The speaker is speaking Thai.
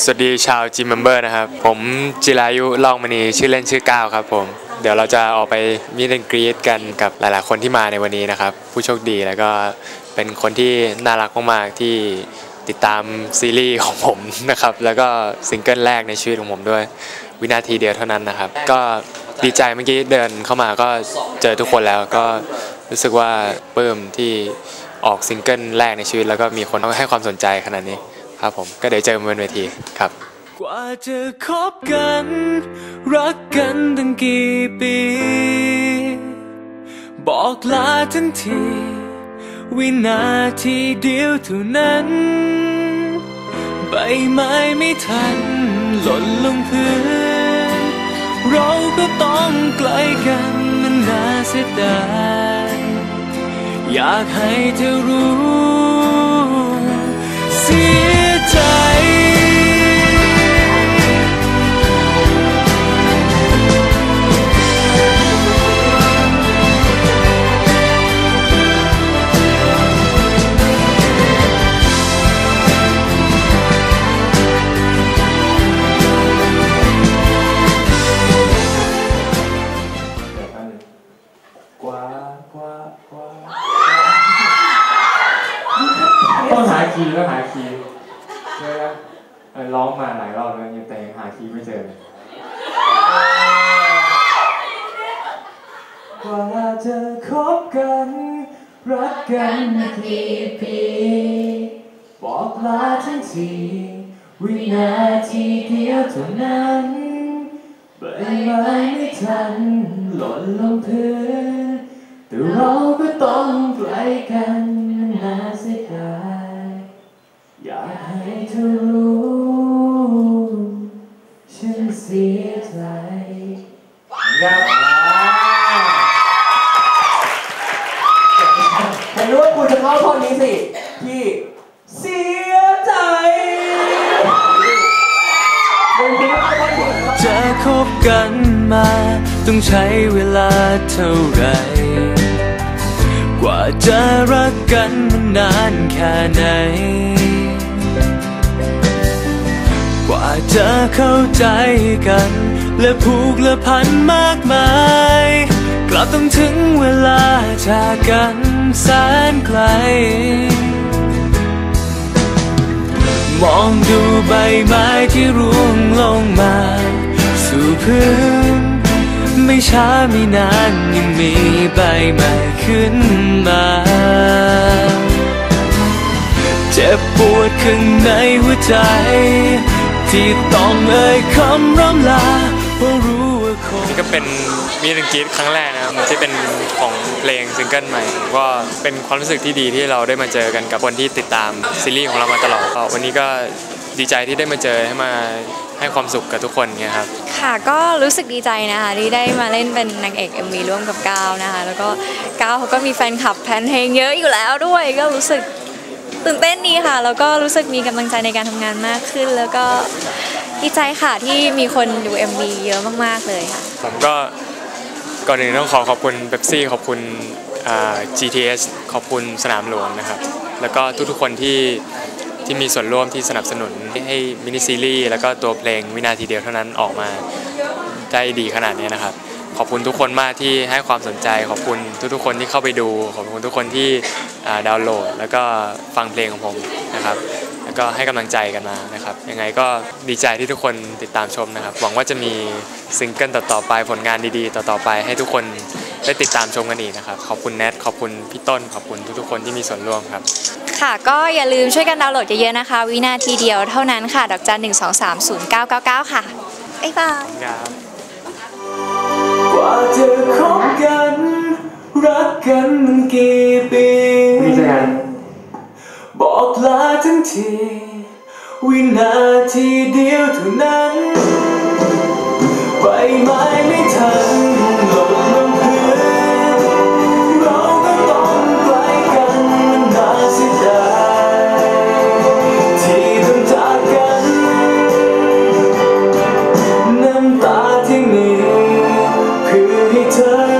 สวัสดีชาวจีมเมมเบอร์นะครับ ผมจิรายุล่องมณีชื่อเล่นชื่อก้าวครับผม เดี๋ยวเราจะออกไปมีดนกรีดกันกับหลาย ๆ คนที่มาในวันนี้นะครับ ผู้โชคดีแล้วก็เป็นคนที่น่ารักมาก ๆ ที่ติดตามซีรีส์ของผมนะครับ แล้วก็ซิงเกิลแรกในชีวิตของผมด้วย วินาทีเดียวเท่านั้นนะครับ ก็ดีใจเมื่อกี้เดินเข้ามาก็เจอทุกคนแล้วก็รู้สึกว่าปลื้มที่ออกซิงเกิลแรกในชีวิต แล้วก็มีคนให้ความสนใจขนาดนี้ ครับผมก็เดี๋ยวเจอกันบนเวทีครับ กว่าจะคบกัน รักกันตั้งกี่ปี บอกลาทั้งที วินาทีเดียวเท่านั้น ใบไม้ไม่ทัน หล่นลงพื้น เราก็ต้องไกลกันมันน่าเสียดายอยากให้เธอรู้ ยใจกว่ากว่า ร้องมาหลายรอบแล้วยังแต่ยังหาคีย์ไม่เจอเลยกว่าจะคบกัน รักกันมากี่ปีบอกลาทั้งทีวินาทีเดียวเท่านั้นใบไม้ไม่ทันหล่นลงพื้นแต่เราก็ต้องไกลกันน่าเสียดายอยากให้เธอ ครับผมรู้ว่าคุณจะเข้าท่อนนี้สิพี่เสียใจเป็นคุณเข้าท่อนนี้ครับจะคบกันมา ต้องใช้เวลาเท่าไหรกว่าจะรักกันมันนานแค่ไหน กว่าจะเข้าใจกัน และผูกและพันมากมาย กลับต้องถึงเวลาจากกันแสนไกล มองดูใบไม้ที่ร่วงลงมา สู่พื้น ไม่ช้าไม่นานยังมีใบใหม่ขึ้นมาเจ็บปวดข้างในหัวใจ ที่ต้องเอ่ยคำร่ำลา เพราะรู้ว่าคงนี่ก็เป็นมีดนกรีดครั้งแรกนะครับที่เป็นของเพลงซิงเกิลใหม่ก็เป็นความรู้สึกที่ดีที่เราได้มาเจอกันกับคนที่ติดตามซีรีส์ของเรามาตลอดก็วันนี้ก็ดีใจที่ได้มาเจอให้มาให้ความสุขกับทุกคนเนี่ยครับค่ะก็รู้สึกดีใจนะคะที่ได้มาเล่นเป็นนางเอก MV ร่วมกับก้าวนะคะแล้วก็ก้าวเขาก็มีแฟนคลับแฟนเพลงเยอะอยู่แล้วด้วยก็รู้สึกตื่นเต้นดีค่ะ แล้วก็รู้สึกมีกำลังใจในการทำงานมากขึ้น แล้วก็ ดีใจค่ะที่มีคนดู MV เยอะมาก ๆ เลยค่ะ ผมก็ก่อนอื่นต้องขอขอบคุณเ e ปซี่ขอบคุณอ่า GTS ขอบคุณสนามหลวงนะครับ แล้วก็ทุกๆคนที่ที่มีส่วนร่วมที่สนับสนุนให้มินิซีรีส์แล้วก็ตัวเพลงวินาทีเดียวเท่านั้นออกมาได้ดีขนาดนี้นะครับ ขอบคุณทุกคนมากที่ให้ความสนใจ ขอบคุณทุกๆคนที่เข้าไปดู ขอบคุณทุกคนที่อ่าดาวน์โหลด แล้วก็ฟังเพลงของผมนะครับ แล้วก็ให้กำลังใจกันมานะครับ ยังไงก็ดีใจที่ทุกคนติดตามชมนะครับ หวังว่าจะมีซิงเกิลต่อๆไปผลงานดีๆ ต่อๆไปให้ทุกคนได้ติดตามชมกันอีกนะครับ ขอบคุณแนทขอบคุณพี่ต้น ขอบคุณทุกๆคนที่มีส่วนร่วมครับ ค่ะก็อย่าลืมช่วยกันดาวน์โหลดเยอะๆนะคะ วินาทีเดียวเท่านั้นค่ะ ดอกจันหนึ่งสองสามศูนย์เก้าเก้าเก้าค่ะบ๊ายบายครับกว่าจะคบกัน รักกันมันกี่ปี ที วินาทีเดียวเท่านั้นไปไม่ทันหลลงพื้นเราก็ต้องไกลกันมันน่าเสียดาที่ต้องจากกันน้ำตาที่มีคือให้เธอ